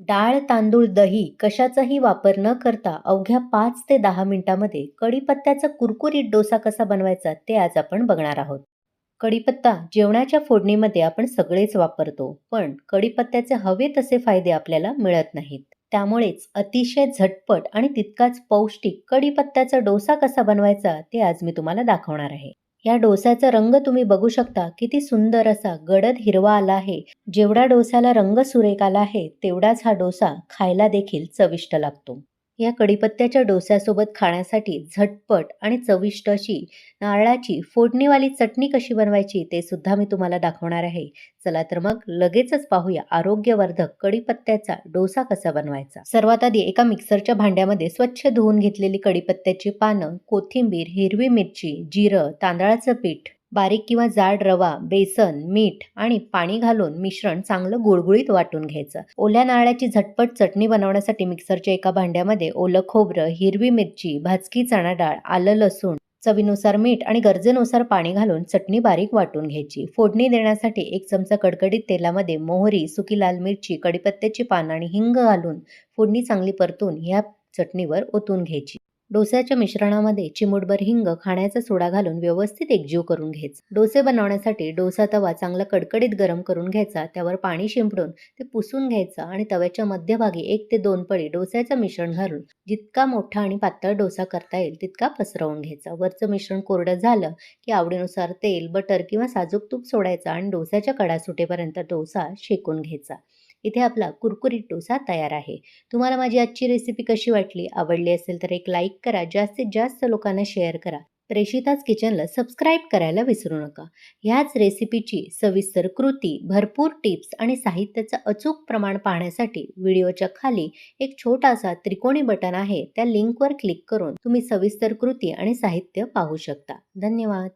डाळ तांदूळ दही कशाचाही वापर न करता अवघ्या पाच ते दहा मिनिटामध्ये कढीपत्त्याचा कुरकुरीत डोसा कसा बनवायचा ते आज आपण बघणार आहोत. कढीपत्ता जेवणाच्या फोडणीमध्ये आपण सगळेच वापरतो पण कढीपत्त्याचे हवे तसे फायदे आपल्याला मिळत नाहीत. त्यामुळेच अतिशय झटपट आणि तितकाच पौष्टिक कढीपत्त्याचा डोसा कसा बनवायचा ते आज मी तुम्हाला दाखवणार आहे. या डोसाचा रंग तुम्ही बघू शकता. किती सुंदर असा गडद हिरवा आला आहे. जेवढा डोसाला रंग सुरेख आला आहे तेवढाच हा डोसा खायला देखील चविष्ट लागतो. या कढीपत्त्याच्या डोस्यासोबत खाण्यासाठी झटपट आणि चविष्ट अशी नारळाची फोडणीवाली चटणी कशी बनवायची ते सुद्धा मी तुम्हाला दाखवणार आहे. चला तर मग लगेचच पाहूया आरोग्यवर्धक कढीपत्त्याचा डोसा कसा बनवायचा. सर्वात आधी एका मिक्सरच्या भांड्यामध्ये स्वच्छ धुवून घेतलेली कढीपत्त्याची पानं कोथिंबीर हिरवी मिरची जिरं तांदळाचं पीठ बारीक किंवा जाड रवा बेसन मीठ आणि पाणी घालून मिश्रण चांगलं गुळगुळीत वाटून घ्यायचं. ओल्या नारळाची झटपट चटणी बनवण्यासाठी मिक्सरच्या एका भांड्यामध्ये ओलं खोबरं हिरवी मिरची भाजकी चणा डाळ आलं लसूण चवीनुसार मीठ आणि गरजेनुसार पाणी घालून चटणी बारीक वाटून घ्यायची. फोडणी देण्यासाठी एक चमचा कडकडीत तेलामध्ये मोहरी सुकी लाल मिरची कडीपत्त्याची पानं आणि हिंग घालून फोडणी चांगली परतून ह्या चटणीवर ओतून घ्यायची. डोस्याच्या मिश्रणामध्ये चिमूटभर हिंग खाण्याचा सोडा घालून व्यवस्थित एकजीव करून घ्यायचा. डोसे बनवण्यासाठी डोसा तवा चांगला कडकडीत गरम करून घ्यायचा त्यावर पाणी शिंपडून ते पुसून घ्यायचं आणि तव्याच्या मध्यभागी एक ते दोन पळी डोस्याचं मिश्रण घालून जितका मोठा आणि पातळ डोसा करता येईल तितका पसरवून घ्यायचा. वरचं मिश्रण कोरडं झालं की आवडीनुसार तेल बटर किंवा साजूक तूप सोडायचा आणि डोस्याच्या कडा सुटेपर्यंत डोसा शेकून घ्यायचा. इथे आपला कुरकुरीत डोसा तयार आहे. तुम्हाला माझी आजची रेसिपी कशी वाटली आवडली असेल तर एक लाईक करा जास्तीत जास्त लोकांना शेअर करा. प्रेषिताच किचनला सबस्क्राईब करायला विसरू नका. ह्याच रेसिपीची सविस्तर कृती भरपूर टिप्स आणि साहित्याचं अचूक प्रमाण पाहण्यासाठी व्हिडिओच्या खाली एक छोटासा त्रिकोणी बटन आहे. त्या लिंकवर क्लिक करून तुम्ही सविस्तर कृती आणि साहित्य पाहू शकता. धन्यवाद!